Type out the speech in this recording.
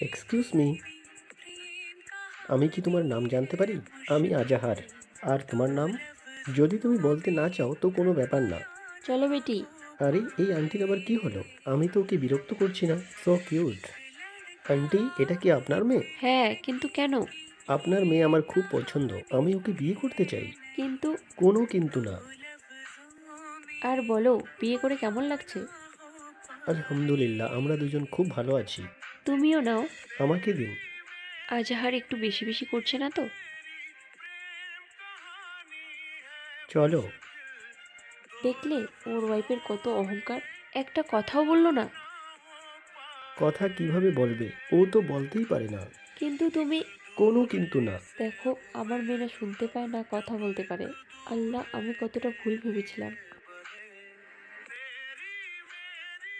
Excuse me আমি কি তোমার নাম জানতে পারি? আমি আজাহার। আর তোমার নাম? যদি তুমি বলতে না চাও তো কোনো ব্যাপার না। চলো বেটি। আরে এই আন্টির আবার কি হলো? আমি তো ওকে বিরক্ত করছি না। সো কিউট আন্টি এটা কি আপনার মেয়ে? হ্যাঁ কিন্তু কেন? আপনার মেয়ে আমার খুব পছন্দ। আমি ওকে বিয়ে করতে চাই। কিন্তু কোনো কিন্তু না। আর বলো বিয়ে করে কেমন লাগছে? আলহামদুলিল্লাহ আমরা দুজন খুব ভালো আছি। তুমিও নাও। আমাকে দিন। আজাহার একটু বেশি বেশি করছে না তো? চলো। দেখলে ওর ওয়াইফের কত অহংকার। একটা কথাও বলল না। কথা কীভাবে বলবে? ও তো বলতেই পারে না। কিন্তু তুমি কোনো কিন্তু না। দেখো আমার মেয়েরা শুনতে পায় না কথা বলতে পারে। আল্লাহ আমি কতটা ভুল ভেবেছিলাম।